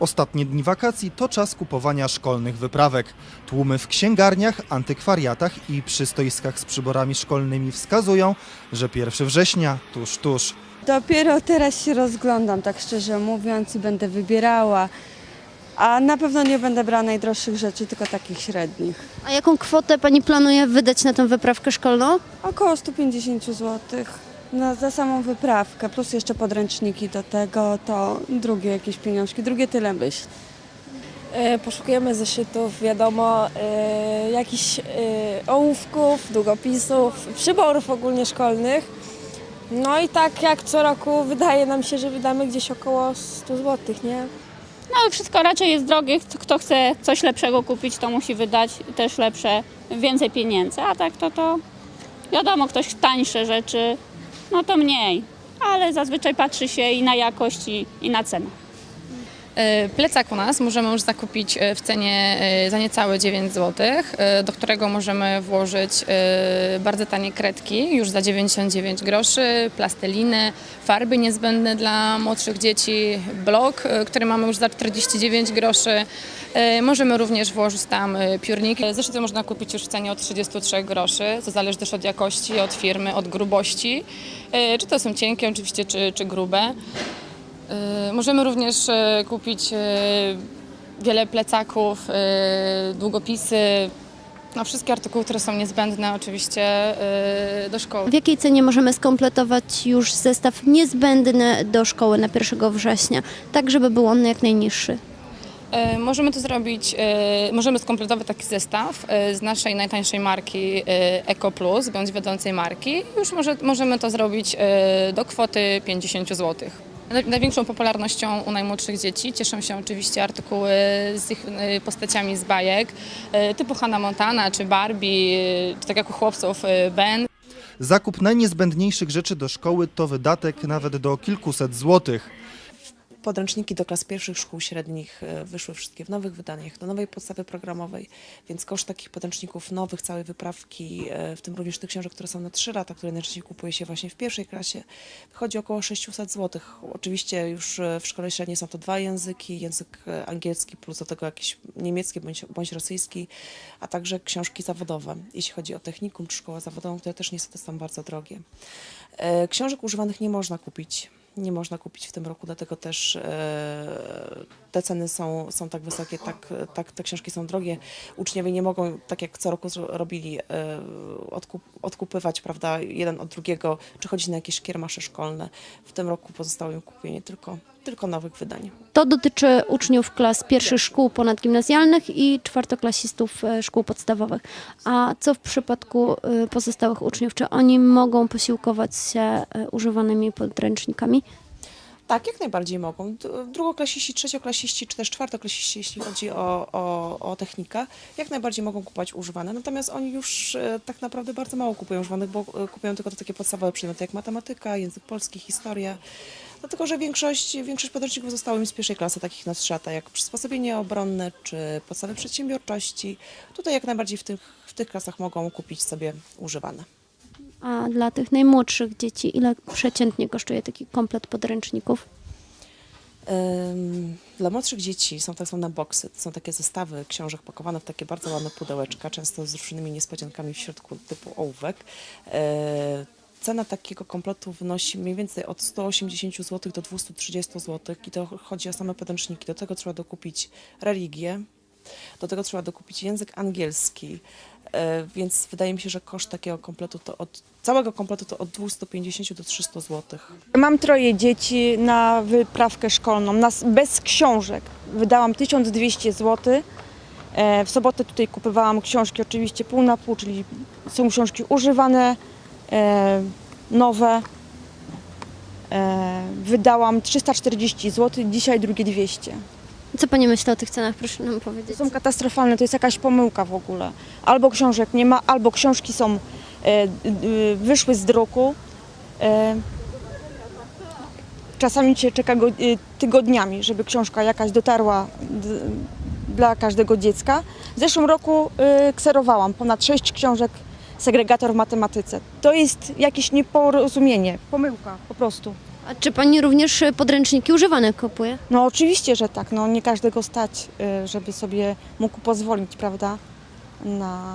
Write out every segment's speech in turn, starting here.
Ostatnie dni wakacji to czas kupowania szkolnych wyprawek. Tłumy w księgarniach, antykwariatach i przy stoiskach z przyborami szkolnymi wskazują, że 1 września tuż, tuż. Dopiero teraz się rozglądam, tak szczerze mówiąc, i będę wybierała. A na pewno nie będę brała najdroższych rzeczy, tylko takich średnich. A jaką kwotę Pani planuje wydać na tę wyprawkę szkolną? Około 150 zł na, za samą wyprawkę, plus jeszcze podręczniki do tego, to drugie jakieś pieniążki, drugie tyle myśl. E, Poszukujemy zeszytów, wiadomo, e, jakichś e, ołówków, długopisów, przyborów ogólnie szkolnych. No i tak jak co roku wydaje nam się, że wydamy gdzieś około 100 zł, nie? No ale wszystko raczej jest drogie. Kto chce coś lepszego kupić, to musi wydać też lepsze, więcej pieniędzy. A tak to to wiadomo, ktoś tańsze rzeczy, no to mniej. Ale zazwyczaj patrzy się i na jakość, i, i na cenę. E, Plecak u nas możemy już zakupić e, w cenie e, za niecałe 9 zł, do którego możemy włożyć bardzo tanie kredki już za 99 groszy, plasteliny, farby niezbędne dla młodszych dzieci, blok, który mamy już za 49 groszy. Możemy również włożyć tam piórniki. Zeszyty można kupić już w cenie od 33 groszy, to zależy też od jakości, od firmy, od grubości. Czy to są cienkie oczywiście, czy, czy grube. Y, Możemy również y, kupić y, wiele plecaków, długopisy, no wszystkie artykuły, które są niezbędne oczywiście do szkoły. W jakiej cenie możemy skompletować już zestaw niezbędny do szkoły na 1 września, tak żeby był on jak najniższy? Możemy to zrobić, możemy skompletować taki zestaw z naszej najtańszej marki Eco Plus, bądź wiodącej marki. Już może, możemy to zrobić do kwoty 50 zł. Naj- Największą popularnością u najmłodszych dzieci cieszą się oczywiście artykuły z ich y, postaciami z bajek, y, typu Hannah Montana czy Barbie, y, czy tak jak u chłopców Ben. Zakup najniezbędniejszych rzeczy do szkoły to wydatek nawet do kilkuset złotych. Podręczniki do klas pierwszych szkół średnich e, wyszły wszystkie w nowych wydaniach, do nowej podstawy programowej, więc koszt takich podręczników nowych, całej wyprawki, e, w tym również tych książek, które są na 3 lata, które najczęściej kupuje się właśnie w pierwszej klasie, wychodzi około 600 zł. Oczywiście już e, w szkole średniej są to dwa języki, język angielski plus do tego jakiś niemiecki bądź, bądź rosyjski, a także książki zawodowe, jeśli chodzi o technikum czy szkołę zawodową, które też niestety są bardzo drogie. Książek używanych nie można kupić. Nie można kupić w tym roku, dlatego też e, te ceny są, są tak wysokie, tak, tak te książki są drogie. Uczniowie nie mogą, tak jak co roku robili, e, odkup, odkupywać prawda, jeden od drugiego, czy chodzić na jakieś kiermasze szkolne. W tym roku pozostało im kupienie tylko, tylko nowych wydań. To dotyczy uczniów klas pierwszych szkół ponadgimnazjalnych i czwartoklasistów e, szkół podstawowych. A co w przypadku e, pozostałych uczniów? Czy oni mogą posiłkować się e, używanymi podręcznikami? Tak, jak najbardziej mogą. Drugoklasiści, trzecioklasiści czy też czwartoklasiści, jeśli chodzi o, o, o technikę, jak najbardziej mogą kupować używane. Natomiast oni już tak naprawdę bardzo mało kupują używanych, bo kupują tylko te takie podstawowe przedmioty jak matematyka, język polski, historia. Dlatego, że większość, większość podręczników zostało im z pierwszej klasy, takich na trzy lata, jak przysposobienie obronne czy podstawy przedsiębiorczości. Tutaj jak najbardziej w tych, w tych klasach mogą kupić sobie używane. A dla tych najmłodszych dzieci, ile przeciętnie kosztuje taki komplet podręczników? Ym, Dla młodszych dzieci są tak zwane boksy. To są takie zestawy książek pakowane w takie bardzo ładne pudełeczka, często z różnymi niespodziankami w środku typu ołówek. E, Cena takiego kompletu wynosi mniej więcej od 180 zł do 230 zł i to chodzi o same podręczniki. Do tego trzeba dokupić religię, do tego trzeba dokupić język angielski, e, więc wydaje mi się, że koszt takiego kompletu to od całego kompletu to od 250 do 300 zł. Mam troje dzieci na wyprawkę szkolną, na, bez książek. Wydałam 1200 zł. E, W sobotę tutaj kupowałam książki oczywiście pół na pół, czyli są książki używane, nowe. E, Wydałam 340 zł, dzisiaj drugie 200. Co Pani myśli o tych cenach? Proszę nam powiedzieć. To są katastrofalne, to jest jakaś pomyłka w ogóle. Albo książek nie ma, albo książki są, e, wyszły z druku. E, czasami się czeka go, e, tygodniami, żeby książka jakaś dotarła dla każdego dziecka. W zeszłym roku e, kserowałam ponad sześć książek segregator w matematyce. To jest jakieś nieporozumienie, pomyłka po prostu. A czy pani również podręczniki używane kupuje? No oczywiście, że tak. No, nie każdego stać, y, żeby sobie mógł pozwolić, prawda, na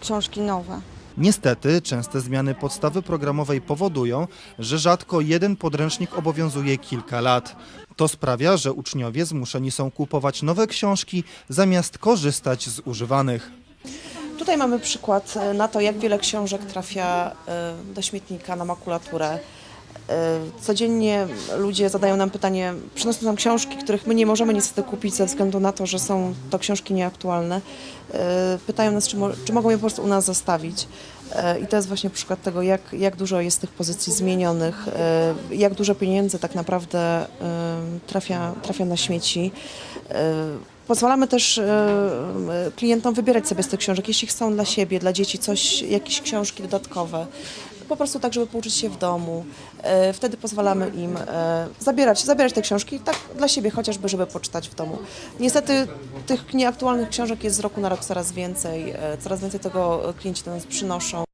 książki nowe. Niestety, częste zmiany podstawy programowej powodują, że rzadko jeden podręcznik obowiązuje kilka lat. To sprawia, że uczniowie zmuszeni są kupować nowe książki zamiast korzystać z używanych. Tutaj mamy przykład e, na to, jak wiele książek trafia e, do śmietnika na makulaturę. E, Codziennie ludzie zadają nam pytanie, przynoszą nam książki, których my nie możemy niestety kupić ze względu na to, że są to książki nieaktualne. Pytają nas, czy, mo- czy mogą je po prostu u nas zostawić. I to jest właśnie przykład tego, jak, jak dużo jest tych pozycji zmienionych, jak dużo pieniędzy tak naprawdę trafia, trafia na śmieci. E, Pozwalamy też e, klientom wybierać sobie z tych książek, jeśli chcą dla siebie, dla dzieci coś, jakieś książki dodatkowe. Po prostu tak, żeby pouczyć się w domu. E, Wtedy pozwalamy im e, zabierać, zabierać te książki tak dla siebie chociażby, żeby poczytać w domu. Niestety tych nieaktualnych książek jest z roku na rok coraz więcej. e, Coraz więcej tego klienci do nas przynoszą.